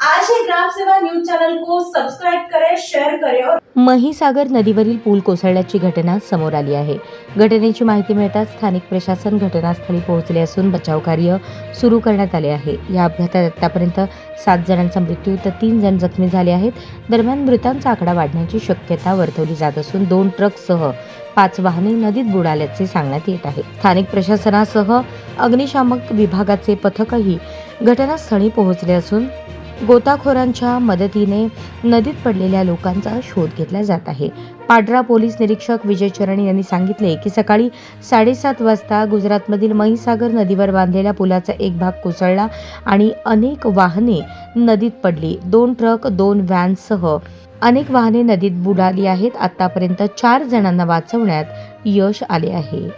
आज ही Gram Seva news channel को सब्सक्राइब करें शेअर करें और महीसागर नदीवरील पूल कोसळल्याची घटना समोर आली आहे. घटनेची माहिती मिळताच स्थानिक प्रशासन घटनास्थळी पोहोचले असून बचाव कार्य सुरू करण्यात आले आहे. या अपघातात आतापर्यंत सात जणांचा मृत्यू तर तीन जण जखमी झाले आहेत. दरम्यान मृतांचा आकडा वाढण्याची शक्यता वर्तवली जात असून दोन ट्रकसह पाच वाहने नदीत बुडाल्याचे सांगण्यात येत आहे. स्थानिक प्रशासनासह अग्निशामक विभागाचे पथकही घटनास्थळी पोहोचले असून गोताखोरांच्या मदतीने नदीत पडलेल्या लोकांचा शोध घेतला जात आहे. पाडरा पोलीस निरीक्षक विजय चरण यांनी सांगितले की सकाळी साडेसात वाजता गुजरातमधील महिसागर नदीवर बांधलेल्या पुलाचा एक भाग कोसळला आणि अनेक वाहने नदीत पडली. दोन ट्रक दोन व्हॅनसह अनेक वाहने नदीत बुडाली आहेत. आतापर्यंत चार जणांना वाचवण्यात यश आले आहे.